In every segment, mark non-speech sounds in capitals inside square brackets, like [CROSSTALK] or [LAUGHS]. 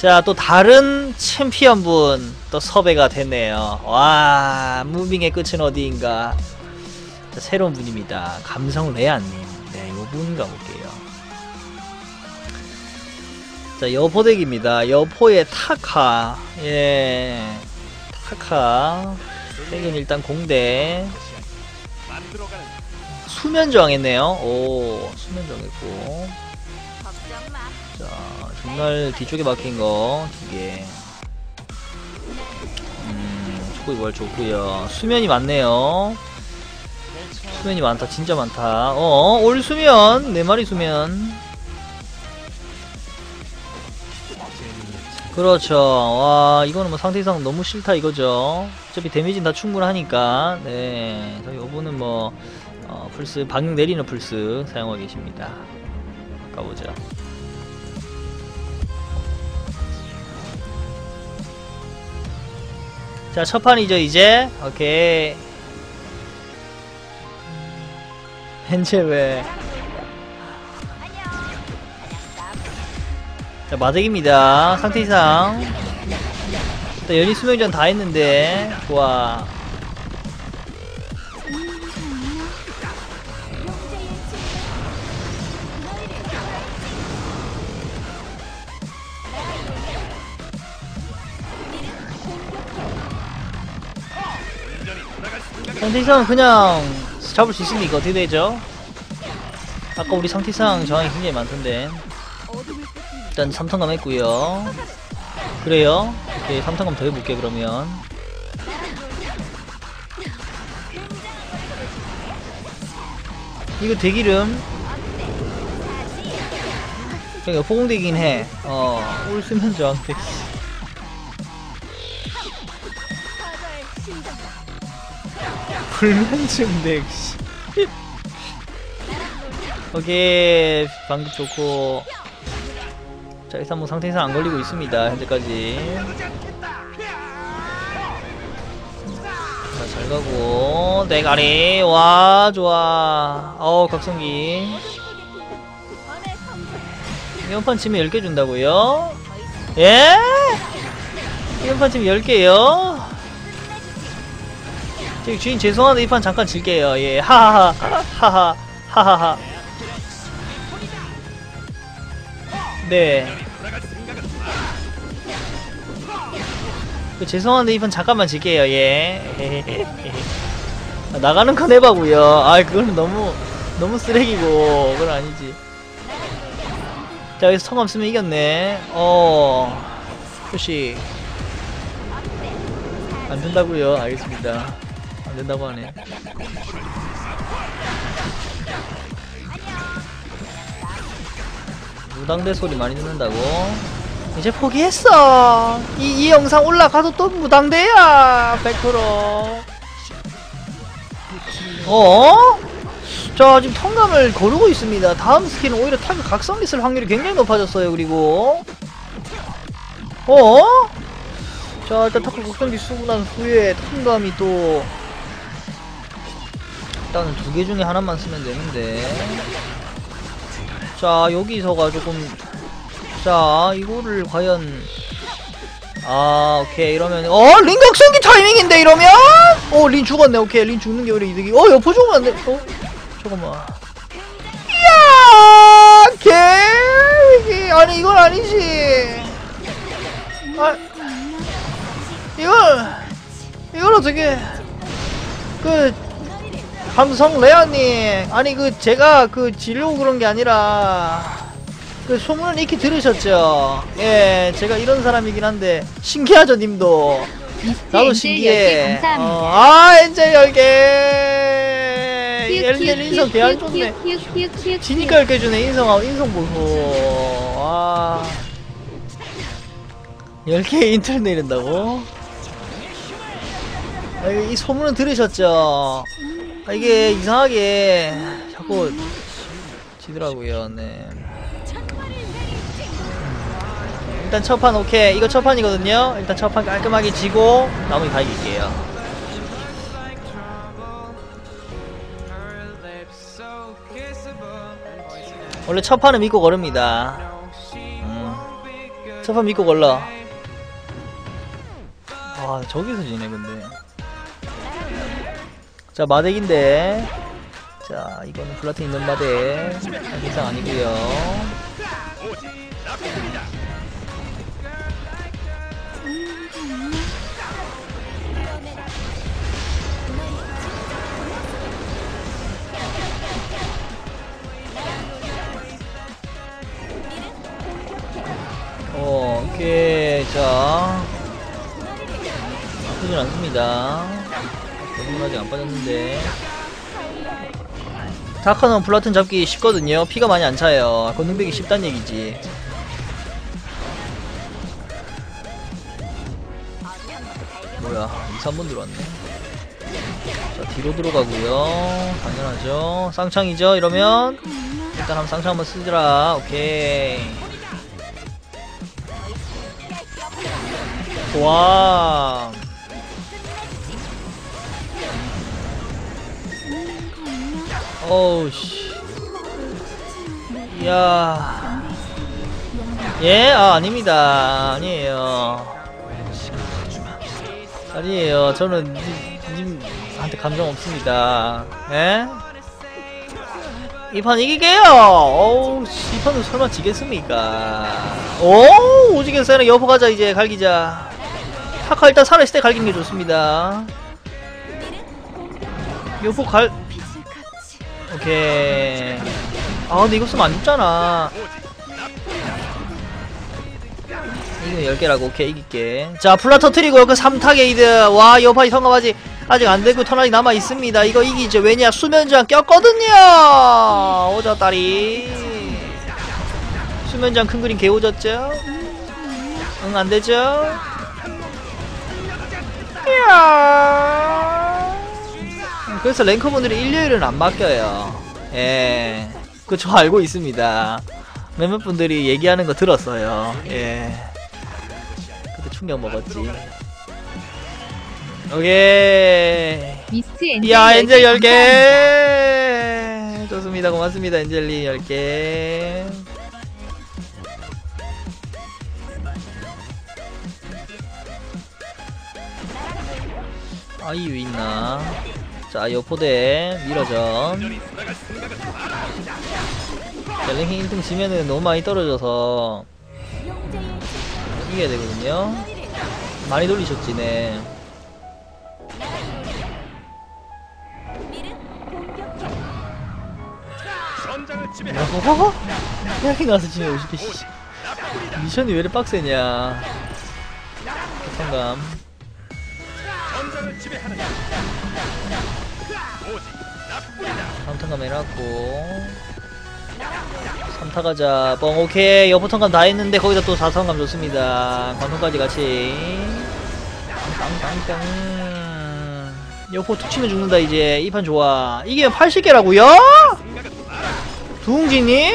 자, 또 다른 챔피언분 또 섭외가 됐네요. 와, 무빙의 끝은 어디인가. 자, 새로운 분입니다. 감성 레아님. 네, 요분 가볼게요. 자, 여포덱입니다. 여포의 타카. 예. 타카. 덱은 일단 공대. 수면 저항 했네요. 오, 수면 저항 했고. 자, 정말 뒤쪽에 박힌 거 두 개. 음, 초보이 월 좋고요. 수면이 많네요. 수면이 많다, 진짜 많다. 어, 올 수면 네 마리 수면. 그렇죠. 와, 이거는 뭐 상태 이상 너무 싫다 이거죠. 어차피 데미지는 다 충분하니까. 네, 자, 요분은 뭐 어, 플스 방역 내리는 플스 사용하고 계십니다. 가보죠. 자, 첫 판이죠, 이제. 오케이. 헨젤 왜. 자, 마덱입니다. 상태 이상. 연립 수명전 다 했는데. 좋아. 상태 이상은 그냥 잡을 수 있습니까? 어떻게 되죠? 아까 우리 상태 이상 저항이 굉장히 많던데. 일단 3탄감 했고요 그래요 오케이 3탄감 더 해볼게 그러면 이거 대기름 그러니까 포공되긴 해어 올수면 저항대 씨. 오케이 방금 좋고 자 일단 뭐 상태 이상 안 걸리고 있습니다 현재까지 자 잘 가고 대가리 와 좋아 어우 각성기 이번판 치면 10개 준다고요? 예? 이번판 치면 10개요? 주인 죄송한데 이 판 잠깐 질게요 예 하하하 하하 하하하 네. 그 죄송한데 이번 잠깐만 질게요. 예. 아, [LAUGHS] 나가는 건 해봐고요. 아 그거는 너무 너무 쓰레기고 그건 아니지. 자 여기서 성함 쓰면 이겼네. 어. 표시 안 된다고요. 알겠습니다. 안 된다고 하네. 무당대 소리 많이 듣는다고? 이제 포기했어. 이, 이 영상 올라가도 또 무당대야. 100%. 어? 자, 지금 통감을 거르고 있습니다. 다음 스킬은 오히려 타격 각성 있을 확률이 굉장히 높아졌어요. 그리고. 어? 자, 일단 타격 각성기 쓰고 난 후에 통감이 또. 일단은 두 개 중에 하나만 쓰면 되는데. 자 여기서가 조금. 자 이거를 과연. 아 오케이. 이러면 어 링각성기 타이밍인데 이러면? 어 린 죽었네. 오케이. 린 죽는 게 오히려 이득이. 어 여포 죽으면 안돼. 어? 잠깐만 감성 레아님 아니 그 제가 그 지려고 그런 게 아니라 그 소문을 익히 들으셨죠? 예 제가 이런 사람이긴 한데 신기하죠 님도? 나도 신기해. 어, 아 엔젤 열개 엔젤 인성 대안 좋네. 지니까 열개 주네 인성하고 인성 보소. 와. 10개 인텔 내린다고? 아, 이 소문은 들으셨죠? 아, 이게 이상하게 자꾸 지더라고요. 네. 일단 첫판 오케이. 이거 첫 판이거든요. 일단 첫판 깔끔하게 지고 나머지 다 이길게요. 원래 첫 판은 믿고 걸읍니다. 음. 첫 첫판 믿고 걸라. 아, 저기서 지네, 근데. 자, 마덱인데. 자, 이거는 플라틴 있는 마덱. 이상 아니고요 어, 오케이. 자. 나쁘진 않습니다. 거북은 아직 안 빠졌는데. 다카는 플라튼 잡기 쉽거든요. 피가 많이 안 차요. 건능백이 쉽단 얘기지. 뭐야, 2, 3번 들어왔네. 자, 뒤로 들어가고요 당연하죠. 쌍창이죠, 이러면. 일단 한번 쌍창 한번 쓰더라. 오케이. 와. 어우 씨. 이야. 예? 아, 아닙니다. 아니에요. 아니에요. 저는 님, 님한테 감정 없습니다. 예? 이 판 이기게요! 어우, 씨, 이 판은 설마 지겠습니까? 오, 오지겠어요. 여포 가자, 이제, 갈기자. 타카 일단 살아있을 때 갈기는 게 좋습니다. 여포 갈, 오케이. 아, 근데 이거 쓰면 안 죽잖아. 이거 10개라고, 오케이, 이길게. 자, 플라 터트리고, 그 3타 게이드. 와, 여파이 성감하지. 아직 안 되고 터널이 남아 있습니다. 이거 이기죠. 왜냐, 수면장 꼈거든요! 오졌다리. 수면장 큰 그림 개오졌죠? 응, 안 되죠? 이야. 그래서 랭커분들이 일요일은 안 맡겨요. 예. 그 저 알고 있습니다. 몇몇 분들이 얘기하는 거 들었어요. 예. 그때 충격 먹었지. 오케이. 미스트 엔젤 이야, 엔젤 10개 10개! 좋습니다. 고맙습니다. 엔젤님 10개. 아이유 있나? 자, 여포대. 자, 랭킹 1등 지면은 너무 많이 떨어져서 이겨야 되거든요. 많이 돌리셨지 네. 어허허? 이렇게 나서 지금 50개 씨. 미션이 왜 이렇게 빡세냐. 성감. 삼탄감 해놨고. 3타 가자 뻥 오케이. 여포턴감 다 했는데 거기다 또 4성감 좋습니다. 관통까지 같이. 땅땅땅. 여포 툭 치면 죽는다 이제. 이 판 좋아. 이게 80개라고요? 두웅진이?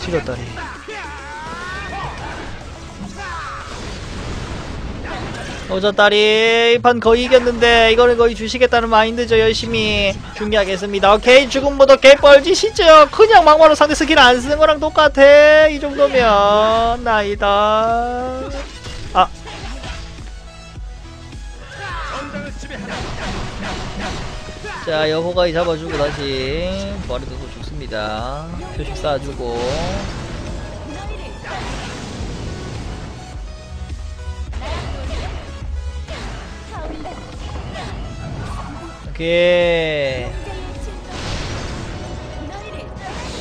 지렸다니 오졌다리 이판 거의 이겼는데 이거는 거의 주시겠다는 마인드죠 열심히. 중계하겠습니다. 오케이 모도 개뻘짓이죠. 그냥 막말로 상대 스킬 안 쓰는 거랑 똑같아. 이 정도면. 나이다. 아. 자, 여호가이 잡아주고 다시 부활해도 죽습니다. 표식 쏴주고. 오케이.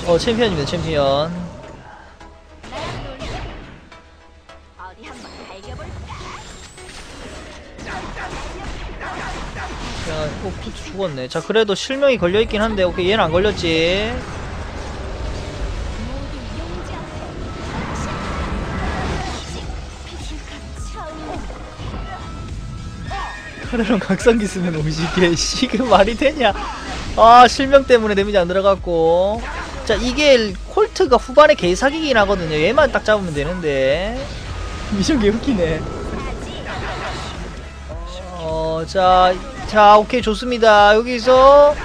어, 챔피언입니다, 챔피언. 야, 어, 죽었네. 자, 그래도 실명이 걸려있긴 한데, 오케이, 얘는 안 걸렸지. 카레랑 각성기 쓰면 50개. 씨, 그 말이 되냐? 아, 실명 때문에 데미지 안 들어갔고. 자, 이게 콜트가 후반에 개사기긴 하거든요. 얘만 딱 잡으면 되는데. 미션 개 웃기네. 어, 자, 자, 오케이, 좋습니다. 여기서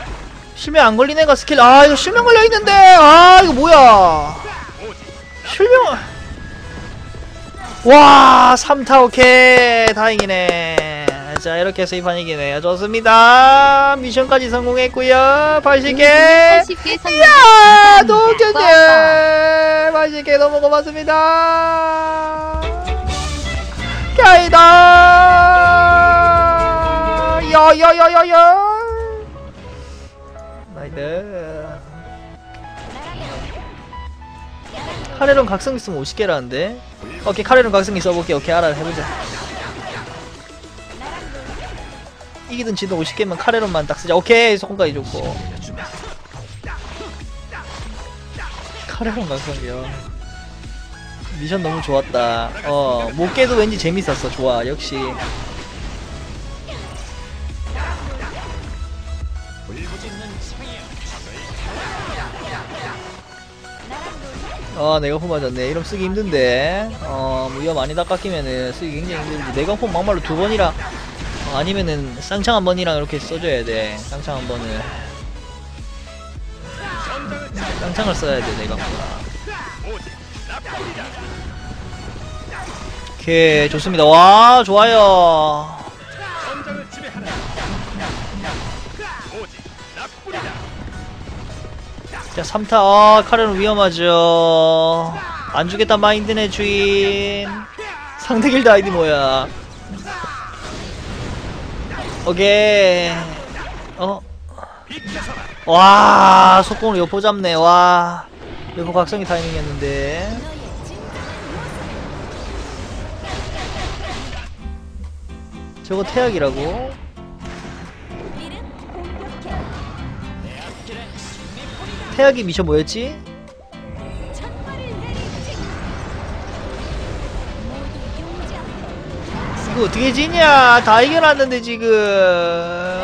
실명 안 걸린 애가 스킬 아 이거 실명 걸려 있는데 아 이거 뭐야 실명 와 3타 오케이 다행이네 자 이렇게 해서 이판 이기네요. 좋습니다. 미션까지 성공했고요. 80개 80개 선물 이야 도쿄님 맛있게 너무 고맙습니다. 가이다. 야야야야야 나이드 카레론 각성 있으면 50개라는데? 오케이 카레론 각성기 써볼게. 오케이 알아 해보자 이기든 지든 50개면 카레론만 딱 쓰자. 오케이 소금까지 좋고. 카레론 각성기요. 미션 너무 좋았다. 어 못 깨도 왠지 재밌었어. 좋아 역시. 아 내가폰 맞았네. 이름 쓰기 힘든데. 어 무여 많이 다 깎이면은 쓰기 굉장히 힘들지. 내가폰 막말로 두 번이랑 어, 아니면은 쌍창 한 번이랑 이렇게 써줘야 돼. 쌍창 한 번을. 쌍창을 써야 돼 내가. 오케이 좋습니다. 와 좋아요. 자 3타 아 카레는 위험하죠. 안 주겠다 마인드네 주인. 상대 길드 아이디 뭐야 오케이 어? 와 속공을 여포 잡네 와 여포 각성이 타이밍이었는데 저거 태약이라고? 태약이 미션 뭐였지? 이거 어떻게 지냐? 다 이겨놨는데 지금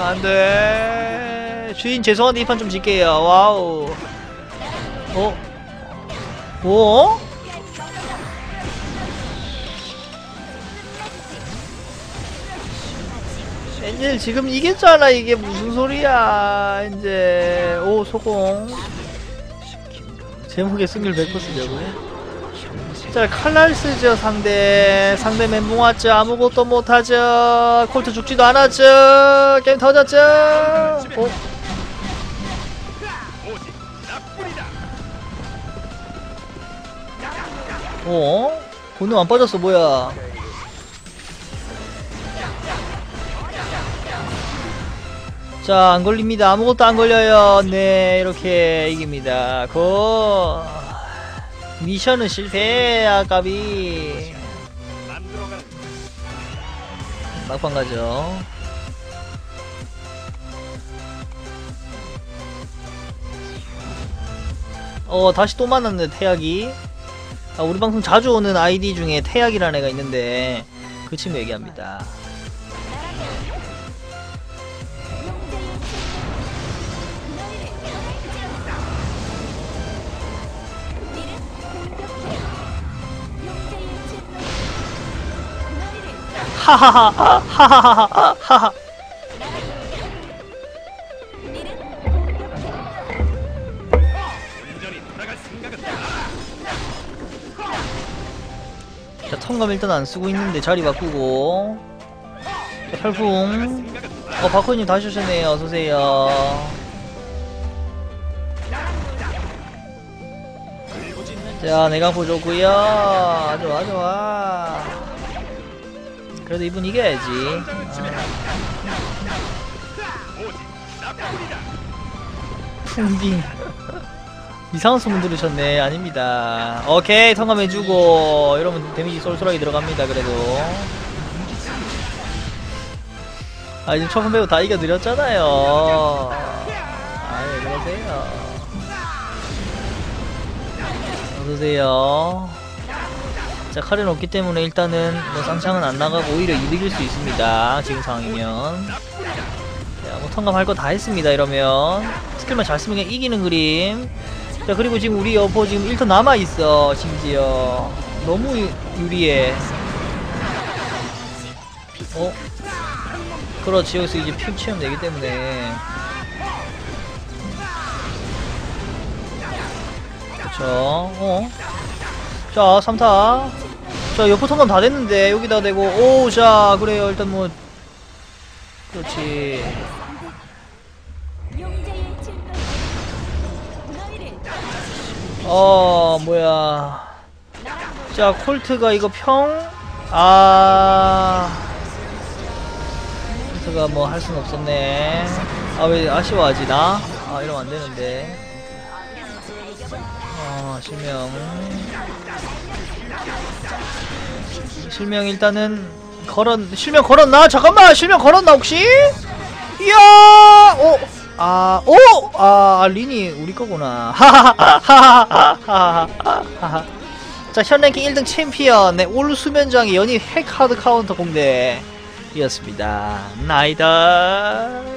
안돼. 주인 죄송한데 이 판 좀 질게요. 와우. 어? 어? 엔젤 지금 이겼잖아 이게 무슨 소리야 이제 오 소공 제목에 승률 100% 쓰려고요? 자 칼날 쓰죠 상대. 상대 멘붕 왔죠. 아무것도 못하죠. 콜트 죽지도 않았죠. 게임 터졌죠. 어? 어? 본능 안 빠졌어 뭐야? 자 안 걸립니다. 아무것도 안 걸려요. 네 이렇게 이깁니다. 고 미션은 실패 아까비 막판 가죠. 어 다시 또 만났네 태약이. 아, 우리 방송 자주 오는 아이디 중에 태약이라는 애가 있는데 그 친구 얘기합니다 하하하 하 하하하 하하 자 통감 일단 안 쓰고 있는데 자리 바꾸고. 자 팔풍. 어 바코님 다시 오셨네요. 어서오세요. 자 내가 보조구요. 좋아 좋아 그래도 이분 이겨야지. 풍빙 이상한 소문 들으셨네. 아닙니다. 오케이 통감해주고. 이러면 데미지 쏠쏠하게 들어갑니다 그래도. 아 지금 초반 배우 다 이겨드렸잖아요. 아예 그러세요. 어서오세요 자 칼은 없기 때문에 일단은 뭐 쌍창은 안 나가고 오히려 이득일 수 있습니다. 지금 상황이면. 자뭐 턴감할 거 다 했습니다 이러면. 스킬만 잘 쓰면 그냥 이기는 그림. 자 그리고 지금 우리 여포 지금 1턴 남아있어 심지어. 너무 유리해. 어? 그렇지 여기서 이제 피 채우면 되기 때문에. 그렇죠 어? 자, 3타. 자, 옆포 턴감 다 됐는데, 여기다 대고, 오, 자, 그래요. 일단 뭐. 그렇지. 어, 뭐야. 자, 콜트가 이거 평? 아. 콜트가 뭐 할 순 없었네. 아, 왜 아쉬워하지, 나? 아, 이러면 안 되는데. 어, 실명. 실명 일단은 걸었, 실명 걸었나? 잠깐만! 실명 걸었나, 혹시? 이야! 오! 아, 오! 아, 린이 우리 거구나. 하하하하하하하하. [LAUGHS] 자, 현 랭킹 1등 챔피언, 네, 올 수면장의 연이 핵 하드 카운터 공대였습니다. 나이다.